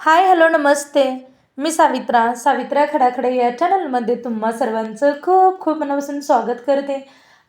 Hi hello नमस्ते. मी सावित्रा. सावित्रा खडाखडे या चॅनलमध्ये तुम्हा सर्वांचं खूप खूप मनापासून स्वागत करते.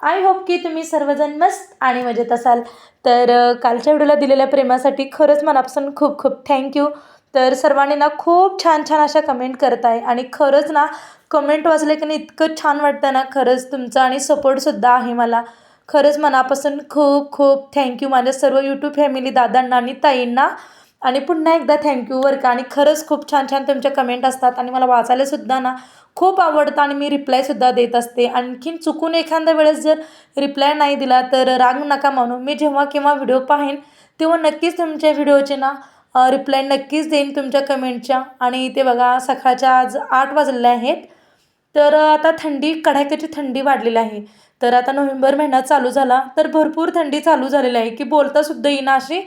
आय होप की तुम्ही सर्वजण मस्त आणि मजेत असाल. तर कालच्या व्हिडिओला दिलेल्या प्रेमासाठी खरंच मनापासून खूप खूप थँक्यू तर सर्वांनी ना खूप छान छान अशा कमेंट करत आहे आणि खरंच ना कमेंट वाचले की नाही इतकं छान वाटतं ना. खरंच तुमचं आणि सपोर्टसुद्धा आहे मला. खरंच मनापासून खूप खूप थँक्यू माझ्या सर्व यूट्यूब फॅमिली दादांना आणि ताईंना आणि पुन्हा एकदा थँक्यू बरं का? आणि खरंच खूप छान छान तुमच्या कमेंट असतात आणि मला वाचायलासुद्धा ना खूप आवडतं आणि मी रिप्लायसुद्धा देत असते. आणखीन चुकून एखाद्या वेळेस जर रिप्लाय नाही दिला तर राग नका म्हणू मी जेव्हा केव्हा व्हिडिओ पाहेन तेव्हा नक्कीच तुमच्या व्हिडिओचे ना रिप्लाय नक्कीच देईन तुमच्या कमेंटच्या आणि ते बघा सकाळच्या आज आठ वाजलेले आहेत. तर आता थंडी कडाक्याची थंडी वाढलेली आहे. तर आता नोव्हेंबर महिना चालू झाला. तर भरपूर थंडी चालू झालेली आहे. की बोलतासुद्धा येईना अशी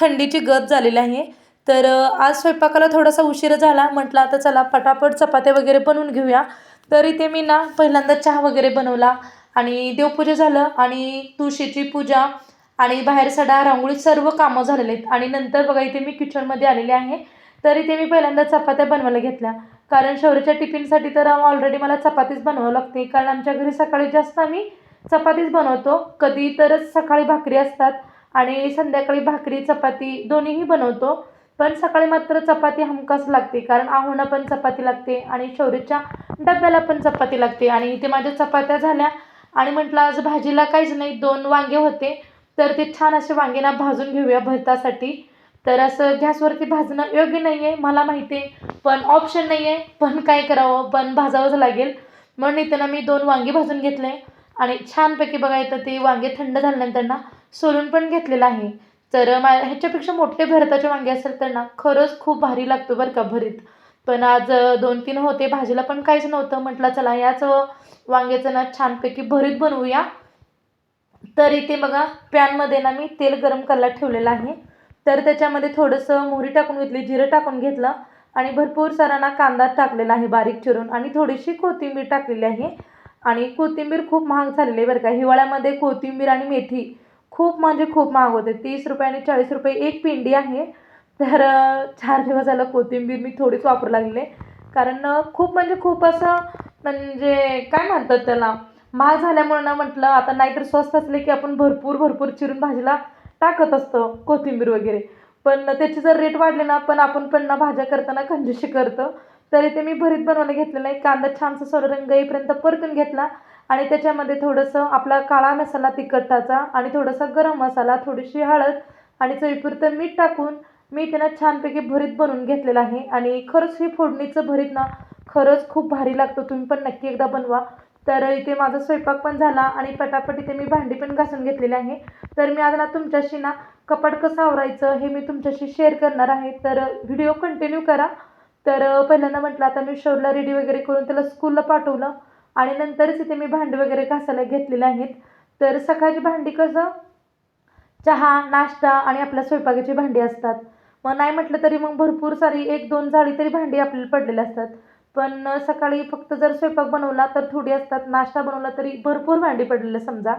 थंडीची गत झालेली आहे. तर आज स्वयंपाकाला थोडासा उशीर झाला. म्हटलं आता चला पटापट चपात्या वगैरे बनवून घेऊया. तर इथे मी ना पहिल्यांदा चहा वगैरे बनवला आणि देवपूजा झालं आणि तुळशीची पूजा आणि बाहेर सडा रांगोळी सर्व कामं झालेले आहेत. आणि नंतर बघा इथे मी किचनमध्ये आलेले आहे. तर इथे मी पहिल्यांदा चपात्या बनवायला घेतल्या. कारण शौर्याच्या टिफिनसाठी तर ऑलरेडी मला चपातीच बनवावं लागते. कारण आमच्या घरी सकाळी जास्त आम्ही चपातीच बनवतो. कधी तरच सकाळी भाकरी असतात. आणि संध्याकाळी भाकरी चपाती दोन्हीही बनवतो. पण सकाळी मात्र चपाती हमखास लागते कारण आहोना पण चपाती लागते आणि शौर्यच्या डब्याला पण चपाती लागते. आणि इथे माझ्या चपात्या झाल्या आणि म्हटलं आज भाजीला काहीच नाही दोन वांगे होते. तर ते छान असे वांगे ना भाजून घेऊया भरतासाठी. तर असं गॅसवरती भाजणं योग्य नाही आहे मला माहिती आहे. पण ऑप्शन नाही आहे पण काय करावं? पण भाजावंच लागेल. म्हणून इथं ना मी दोन वांगे भाजून घेतले. आणि छानपैकी बघा इथं ते वांगे थंड झाल्यानंतर ना सोलून पण घेतलेलं आहे. तर मा ह्याच्यापेक्षा मोठे भरताचे वांगे असेल तर ना खरंच खूप भारी लागतो बरं का भरीत. पण आज दोन तीन होते भाजीला पण काहीच नव्हतं म्हटलं चला याच वांग्याचं ना छानपैकी भरीत बनवूया. तर इथे बघा पॅनमध्ये ना मी तेल गरम करायला ठेवलेलं आहे. तर त्याच्यामध्ये थोडंसं मोहरी टाकून घेतली जिरं टाकून घेतलं आणि भरपूर सारा ना कांदा टाकलेला आहे बारीक चिरून आणि थोडीशी कोथिंबीर टाकलेली आहे. आणि कोथिंबीर खूप महाग झालेली आहे बरं का. हिवाळ्यामध्ये कोथिंबीर आणि मेथी खूप म्हणजे खूप महाग होते. तीस रुपये आणि चाळीस रुपये एक पिंडी आहे. तर चार दिवस झालं कोथिंबीर मी थोडीच वापरू लागले. कारण खूप म्हणजे खूप असं म्हणजे काय म्हणतात त्याला? महाग झाल्यामुळे ना म्हटलं आता नाहीतर स्वस्त असले की आपण भरपूर भरपूर चिरून भाजीला टाकत असतो कोथिंबीर वगैरे. पण त्याचे जर रेट वाढले ना पण आपण पण ना भाज्या करताना कंजूशी करतो. तरी ते मी भरीत बनवायला घेतलेलं आहे कांदा छानसा सोडा रंग येईपर्यंत परतून घेतला. आणि त्याच्यामध्ये थोडंसं आपला काळा मसाला तिखटाचा आणि थोडासा गरम मसाला थोडीशी हळद आणि चवीपुरतं मीठ टाकून मी त्यांना छानपैकी भरीत बनवून घेतलेलं आहे. आणि खरंच ही फोडणीचं भरीत ना खरंच खूप भारी लागतो. तुम्ही पण नक्की एकदा बनवा. तर इथे माझा स्वयंपाक पण झाला आणि पटापट इथे मी भांडी पण घासून घेतलेली आहे. तर मी आज ना तुमच्याशी ना कपाट कसं आवरायचं हे मी तुमच्याशी शेअर करणार आहे. तर व्हिडिओ कंटिन्यू करा. तर पहिल्यांदा म्हटलं आता मी शोरला रेडी वगैरे करून त्याला स्कूलला पाठवलं. आणि नंतरच इथे मी भांडी वगैरे घासायला घेतलेले आहेत. तर सकाळची भांडी कसं? चहा नाश्ता आणि आपल्या स्वयंपाकाची भांडी असतात. मग नाही म्हटलं तरी मग भरपूर सारी एक दोन जाळी तरी भांडी आपल्याला पडलेली असतात. पण सकाळी फक्त जर स्वयंपाक बनवला तर थोडी असतात. नाश्ता बनवला तरी भरपूर भांडी पडलेलं समजा.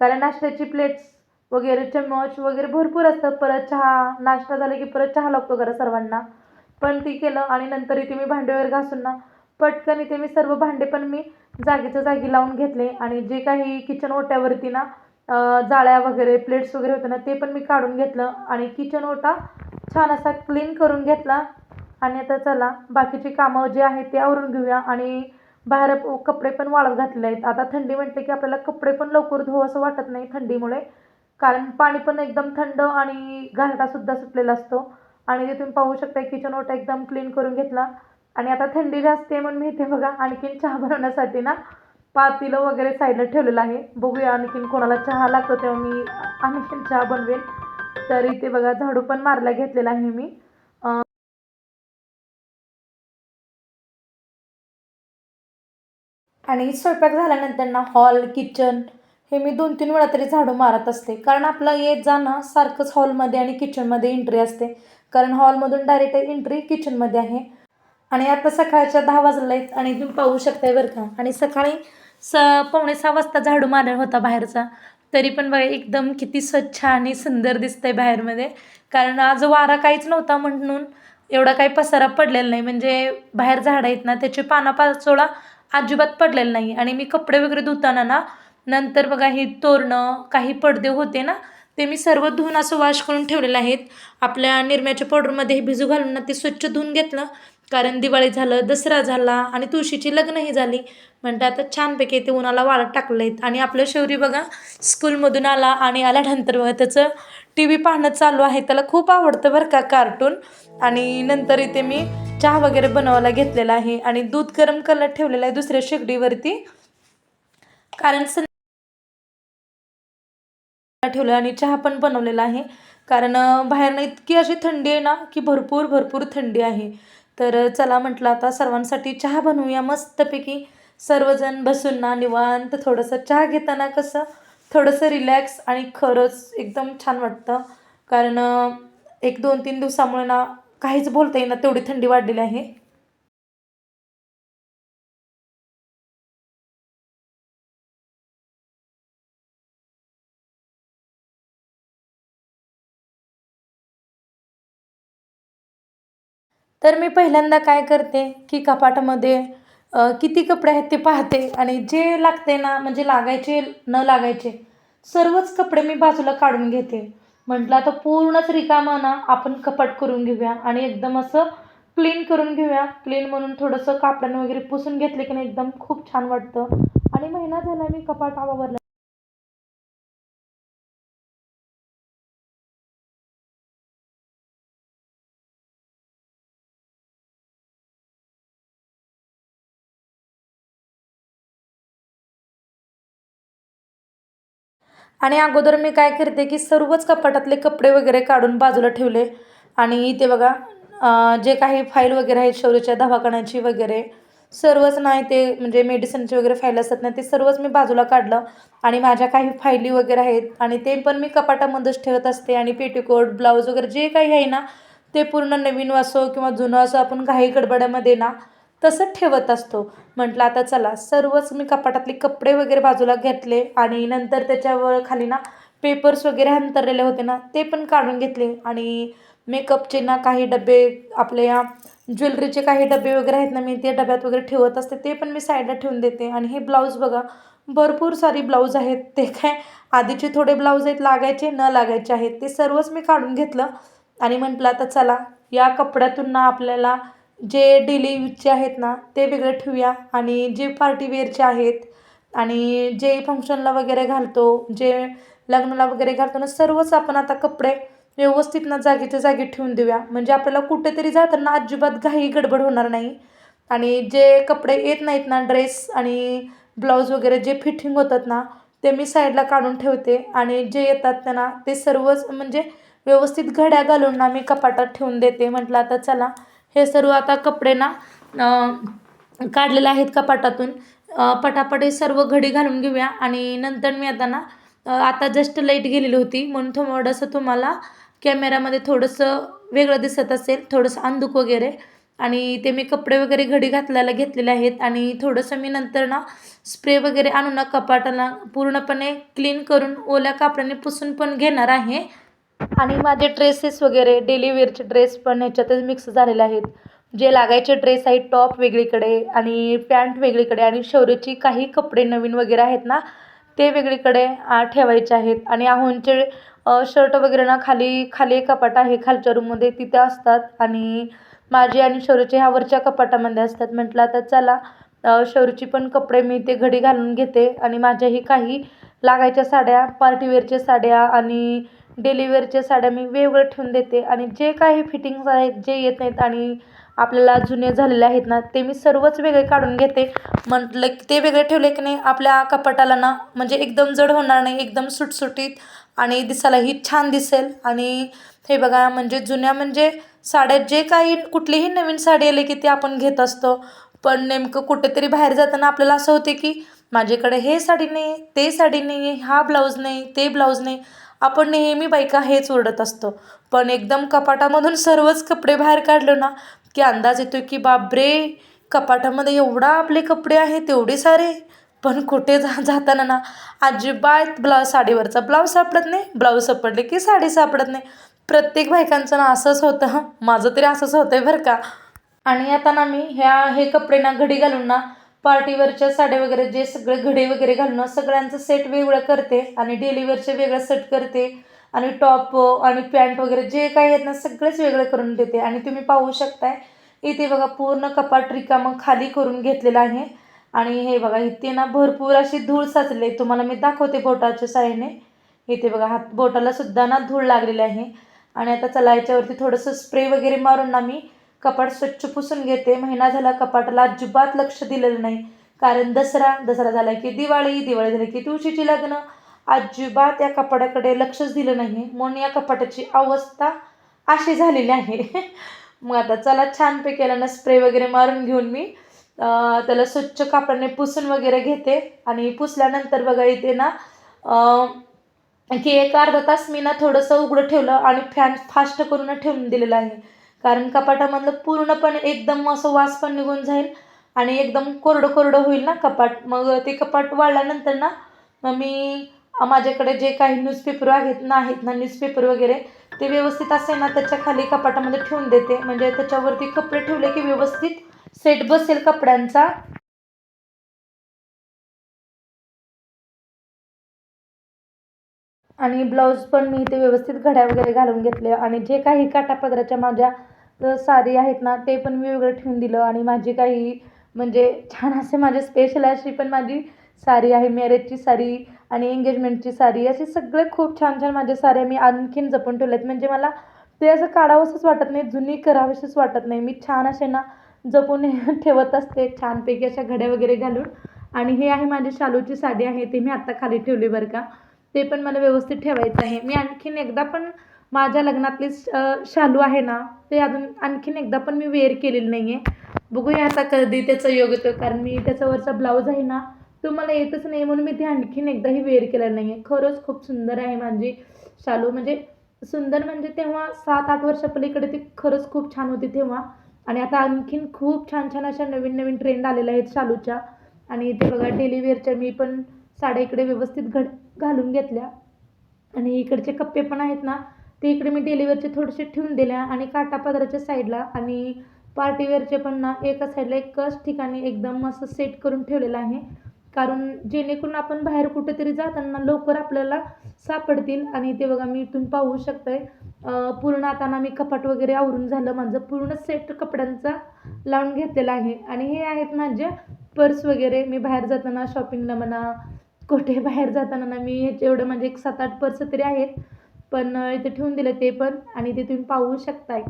कारण नाश्त्याची प्लेट्स वगैरे चम्मच वगैरे भरपूर असतात. परत चहा नाश्ता झाला की परत चहा लागतो घरा सर्वांना. पण ती केलं आणि नंतर इथे मी भांडे वगैरे घासून ना पटकन इथे मी सर्व भांडे पण मी जागेच्या जागी लावून घेतले आणि जे काही किचन ओट्यावरती ना जाळ्या वगैरे प्लेट्स वगैरे होते ना ते पण मी काढून घेतलं आणि किचन ओटा छान असा क्लीन करून घेतला. आणि आता चला बाकीची कामं जे आहेत ते आवरून घेऊया आणि बाहेर कपडे पण वाळत घातलेले आहेत. आता थंडी म्हटले की आपल्याला कपडे पण लवकर धुवं असं वाटत नाही थंडीमुळे. कारण पाणी पण एकदम थंड आणि घाटासुद्धा सुटलेला असतो. आणि ते तुम्ही पाहू शकता किचन ओटा एकदम क्लीन करून घेतला. आणि आता थंडी जास्त आहे म्हणून मी इथे बघा आणखीन चहा बनवण्यासाठी ना पातीलं वगैरे साईडला ठेवलेलं आहे. बघूया आणखीन कोणाला चहा लागतो तेव्हा मी आणखीन चहा बनवेन. तर इथे बघा झाडू पण मारला घेतलेला आहे मी. आणि स्वयंपाक झाल्यानंतर ना हॉल किचन हे मी दोन तीन वेळा तरी झाडू मारत असते. कारण आपलं येत जाणं सारखंच हॉलमध्ये आणि किचनमध्ये एंट्री असते. कारण हॉलमधून डायरेक्ट एंट्री किचनमध्ये आहे. आणि आता सकाळच्या दहा वाजले आहेत आणि तुम्ही पाहू शकताय बरं का. आणि सकाळी स पावणे सहा वाजता झाडू मारला होता बाहेरचा. तरी पण बघा एकदम किती स्वच्छ आणि सुंदर दिसतंय बाहेरमध्ये. कारण आज वारा काहीच नव्हता म्हणून एवढा काही पसारा पडलेला नाही. म्हणजे बाहेर झाडं आहेत ना त्याचे पाना पाचोळा अजिबात पडलेला नाही. आणि मी कपडे वगैरे धुताना ना नंतर बघा ही तोरणं काही पडदे होते ना ते मी सर्व धुवून असं वॉश करून ठेवलेले आहेत. आपल्या निरम्याच्या पावडरमध्ये हे भिजू घालून ना ते स्वच्छ धुवून घेतलं. कारण दिवाळी झालं दसरा झाला आणि तुळशीची लग्नही झाली. म्हणते आता छानपैकी ते उन्हाला वाळत टाकले आहेत आणि आपलं शौरी बघा स्कूलमधून आला आणि आल्यानंतर बघा त्याचं टी व्ही पाहणं चालू आहे. त्याला खूप आवडतं बरं का कार्टून. आणि नंतर इथे मी चहा वगैरे बनवायला घेतलेला आहे आणि दूध गरम कलर ठेवलेलं आहे दुसऱ्या शेगडीवरती. कारण सं ठेवलं आणि चहा पण बनवलेला आहे. कारण बाहेरनं इतकी अशी थंडी आहे ना की भरपूर भरपूर थंडी आहे. तर चला म्हटलं आता सर्वांसाठी चहा बनवूया मस्तपैकी. सर्वजण बसून ना निवांत थोडंसं चहा घेताना कसं थोडंसं रिलॅक्स आणि खरंच एकदम छान वाटतं. कारण एक दोन तीन दिवसामुळे ना काहीच बोलता येईना तेवढी थंडी वाढलेली आहे. तर मी पहिल्यांदा काय करते की कपाटामध्ये किती कपडे आहेत ते पाहते आणि जे लागते ना म्हणजे लागायचे न लागायचे सर्वच कपडे मी बाजूला काढून घेते. म्हटलं आता पूर्णच रिकामा ना आपण कपाट करून घेऊया आणि एकदम असं क्लीन करून घेऊया. क्लीन म्हणून थोडंसं कापडानं वगैरे पुसून घेतले की नाही एकदम खूप छान वाटतं. आणि महिना झाला मी कपाट आवरला आणि अगोदर मी काय करते की सर्वच कपाटातले कपडे वगैरे काढून बाजूला ठेवले. आणि इथे बघा जे काही फाईल वगैरे आहेत शौर्याच्या दवाखान्याची वगैरे सर्वच नाही ते म्हणजे मेडिसिनचे वगैरे फाईल असतात ना ते सर्वच मी बाजूला काढलं. आणि माझ्या काही फायली वगैरे आहेत आणि ते पण मी कपाटामध्येच ठेवत असते. आणि पेटीकोट ब्लाऊज वगैरे जे काही आहे ना ते पूर्ण नवीन असो किंवा जुनं असो आपण काही गडबड्यामध्ये ना तसंच ठेवत असतो. म्हटलं आता चला सर्वच मी कपाटातले कपडे वगैरे बाजूला घेतले आणि नंतर त्याच्यावर खाली ना पेपर्स वगैरे अंतरलेले होते ना ते पण काढून घेतले. आणि मेकअपचे ना काही डबे आपल्या ज्वेलरीचे काही डबे वगैरे आहेत ना मी ते डब्यात वगैरे ठेवत असते ते पण मी साईडला ठेवून देते. आणि हे ब्लाऊज बघा भरपूर सारी ब्लाऊज आहेत. ते काय आधीचे थोडे ब्लाऊज आहेत लागायचे न लागायचे आहेत. ते सर्वच मी काढून घेतलं आणि म्हटलं आता चला या कपड्यातून ना आपल्याला जे डेली यूजचे आहेत ना ते वेगळे ठेवूया. आणि जे पार्टीवेअरचे आहेत आणि जे फंक्शनला वगैरे घालतो जे लग्नाला वगैरे घालतो ना सर्वच आपण आता कपडे व्यवस्थित ना जागेच्या जागी ठेवून देऊया. म्हणजे आपल्याला कुठेतरी जाताना अजिबात घाई गडबड होणार नाही. आणि जे कपडे येत नाहीत ना ड्रेस आणि ब्लाऊज वगैरे जे फिटिंग होतात ना ते मी साईडला काढून ठेवते. आणि जे येतात त्यांना ते सर्वच म्हणजे व्यवस्थित घड्या घालून ना मी कपाटात ठेवून देते. म्हटलं आता चला हे सर्व आता कपडे ना काढलेले आहेत कपाटातून. पटापट हे सर्व घडी घालून घेऊया. आणि नंतर मी आता ना आता जस्ट लाइट गेलेली होती. म्हणून थोडंसं तुम्हाला कॅमेऱ्यामध्ये थोडंसं वेगळं दिसत असेल. थोडंसं अंधुक वगैरे. आणि ते मी कपडे वगैरे घडी घातलेला घेतलेले आहेत. आणि थोडंसं मी नंतर ना स्प्रे वगैरे आणून ना कपाटाला. पूर्णपणे क्लीन करून ओल्या कापडाने पुसून पण घेणार आहे. आणि माझे ड्रेसेस वगैरे डेली वेअरचे ड्रेस पण ह्याच्यातच मिक्स झालेले आहेत. जे लागायचे ड्रेस आहेत टॉप वेगळीकडे आणि पॅन्ट वेगळीकडे आणि शौर्यची काही कपडे नवीन वगैरे आहेत ना ते वेगळीकडे ठेवायचे आहेत. आणि आहोंचे शर्ट वगैरे ना खाली खाली एक कपाट आहे खालच्या रूममध्ये तिथे असतात. आणि माझे आणि शौर्यचे ह्या वरच्या कपाटामध्ये असतात. म्हटलं आता चला शौर्यची पण कपडे मी ते घडी घालून घेते. आणि माझ्याही काही लागायच्या साड्या पार्टीवेअरच्या साड्या आणि डिलिव्हरीच्या साड्या मी वेगवेगळ्या ठेवून देते आणि जे काही फिटिंग्स आहेत जे येत नाहीत आणि आपल्याला जुने झालेले आहेत ना ते मी सर्वच वेगळे काढून घेते. म्हटलं की ते वेगळे ठेवले की नाही आपल्या कपाटाला ना म्हणजे एकदम जड होणार नाही एकदम सुटसुटीत आणि दिसायलाही छान दिसेल. आणि हे बघा म्हणजे जुन्या म्हणजे साड्या जे काही कुठलीही नवीन साडी आली की ती आपण घेत असतो. पण नेमकं कुठेतरी बाहेर जाताना आपल्याला असं होते की माझ्याकडे हे साडी नाही ते साडी नाही हा ब्लाऊज नाही ते ब्लाऊज नाही. आपण नेहमी बायका हेच ओरडत असतो. पण एकदम कपाटामधून सर्वच कपडे बाहेर काढलो ना की अंदाज येतो की बापरे कपाटामध्ये एवढा आपले कपडे आहेत तेवढे सारे. पण कुठे जा जाताना ना अजिबात ब्लाऊज साडीवरचा ब्लाऊज सापडत नाही ब्लाऊज सापडले की साडी सापडत नाही. प्रत्येक बायकांचं ना असंच होतं माझं तरी असंच होतं आहे बरं का. आणि आता ना मी ह्या हे कपडे ना घडी घालून ना पार्टीवरच्या साड्या वगैरे जे सगळे घडे वगैरे घालणं सगळ्यांचं सेट वेगळं करते आणि डेलीवरचे वेगळं सेट करते. आणि टॉप आणि पॅन्ट वगैरे जे काही आहेत ना सगळेच वेगळं करून देते. आणि तुम्ही पाहू शकताय इथे बघा पूर्ण कपाट रिकामं खाली करून घेतलेलं आहे. आणि हे बघा इथे ना भरपूर अशी धूळ साचले तुम्हाला मी दाखवते बोटाच्या साईडने इथे बघा हात बोटाला सुद्धा ना धूळ लागलेली आहे. आणि आता चला याच्यावरती थोडंसं स्प्रे वगैरे मारून ना मी कपाट स्वच्छ पुसून घेते. महिना झाला कपाटाला अजिबात लक्ष दिलेलं नाही. कारण दसरा दसरा झाला की दिवाळी दिवाळी झाली की तुळशीची लग्न. अजिबात या कपाटाकडे लक्षच दिलं नाही. म्हणून या कपाटाची अवस्था अशी झालेली आहे. मग आता चला छानपैकी याला स्प्रे वगैरे मारून घेऊन मी त्याला स्वच्छ कापडाने पुसून वगैरे घेते. आणि पुसल्यानंतर बघा इथे ना की एक अर्धा तास मी ना थोडंसं उघडं ठेवलं आणि फॅन फास्ट करून ठेवून दिलेलं आहे. कारण कपाटामधलं पूर्णपणे एकदम असं वास पण निघून जाईल आणि एकदम कोरडं कोरडं होईल ना कपाट. मग ते कपाट वाळल्यानंतर ना मग मी माझ्याकडे जे काही न्यूजपेपर आहेत ना आहेत ना न्यूजपेपर वगैरे ते व्यवस्थित असे ना त्याच्याखाली कपाटामध्ये ठेवून देते. म्हणजे त्याच्यावरती कपडे ठेवले की व्यवस्थित सेट बसेल कपड्यांचा. आणि ब्लाऊज पण मी ते व्यवस्थित घड्या वगैरे घालून घेतले. आणि जे काही काटापदराच्या माझ्या तर सारी आहेत ना ते पण मी वेगळं ठेवून दिलं. आणि माझी काही म्हणजे छान असे माझे स्पेशल अशी पण माझी साडी आहे मॅरेजची साडी आणि एंगेजमेंटची साडी असे सगळे खूप छान छान माझ्या साड्या मी आणखीन जपून ठेवल्यात. म्हणजे मला ते असं काढावंसंच वाटत नाही जुनी करावीशीच वाटत नाही. मी छान असे ना जपून ठेवत असते छानपैकी अशा घड्या वगैरे घालून. आणि हे आहे माझी शालूची साडी आहे ती मी आत्ता खाली ठेवली बरं का. ते पण मला व्यवस्थित ठेवायचं आहे. मी आणखीन एकदा पण माझ्या लग्नातली शालू आहे ना ते अजून आणखीन एकदा पण मी वेअर केलेलं नाही आहे बघूया आता कधी त्याचा योग येतो कारण मी त्याच्यावरचा ब्लाऊज आहे ना तो मला येतच नाही म्हणून मी ते आणखीन एकदाही वेअर केलेलं नाही आहे खरंच खूप सुंदर आहे माझी शालू. म्हणजे सुंदर म्हणजे तेव्हा सात आठ वर्षापलीकडे ती खरंच खूप छान होती तेव्हा. आणि आता आणखीन खूप छान छान अशा नवीन नवीन ट्रेंड आलेल्या आहेत शालूच्या. आणि ते बघा डेली वेअरच्या मी पण साड्या इकडे व्यवस्थित घड घालून घेतल्या. आणि इकडचे कप्पे पण आहेत ना ते इकडे मी डेलिवेअरचे थोडेसे ठेवून दिल्या आणि काटापदराच्या साईडला आणि पार्टीवेअरचे पण ना एका साईडला एकच ठिकाणी एकदम असं सेट करून ठेवलेलं आहे. कारण जेणेकरून आपण बाहेर कुठेतरी जाताना लवकर आपल्याला सापडतील आणि ते बघा मी इथून पाहू शकते. पूर्ण आता ना मी कपाट वगैरे आवरून झालं. माझं पूर्ण सेट कपड्यांचा लावून घेतलेला आहे. आणि हे आहेत माझे पर्स वगैरे मी बाहेर जाताना शॉपिंगला म्हणा कुठे बाहेर जाताना ना मी एवढं म्हणजे एक सात आठ पर्स तरी आहेत. पण इथे ठेवून दिलं ते पण आणि ते तुम्ही पाहू शकताय.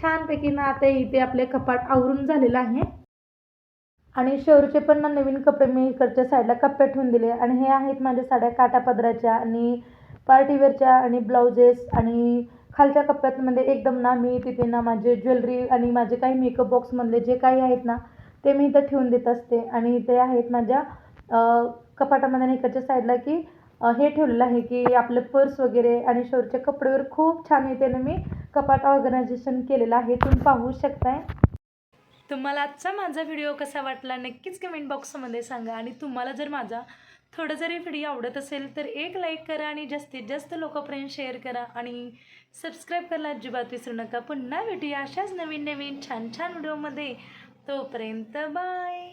छानपैकी ना आता इथे आपले कपाट आवरून झालेलं आहे. आणि शोरचे पण ना नवीन कपडे मी इकडच्या साईडला कप्प्यात ठेवून दिले. आणि हे आहेत माझ्या साड्या काटापदराच्या आणि पार्टीवेअरच्या आणि ब्लाउजेस आणि खालच्या कप्प्यातमध्ये एकदम ना मी तिथे ना माझे ज्वेलरी आणि माझे काही मेकअप बॉक्समधले जे काही आहेत ना ते मी इथं ठेवून देत असते. आणि इथे आहेत माझ्या कपाटामध्ये आणि इकडच्या साईडला की हे ठेवलेलं आहे की आपलं पर्स वगैरे आणि शोरच्या कपड्यावर खूप छान येते ना मी कपाट ऑर्गनायझेशन केलेलं आहे. तुम्ही पाहू शकताय. तुम्हाला आजचा माझा व्हिडिओ कसा वाटला नक्कीच कमेंट बॉक्समध्ये सांगा आणि तुम्हाला जर माझा थोडं जरी व्हिडिओ आवडत असेल तर एक लाईक करा आणि जास्तीत जास्त लोकांपर्यंत शेअर करा आणि सबस्क्राईब करायला अजिबात विसरू नका. पुन्हा भेटूया अशाच नवीन नवीन छान छान व्हिडिओमध्ये तोपर्यंत बाय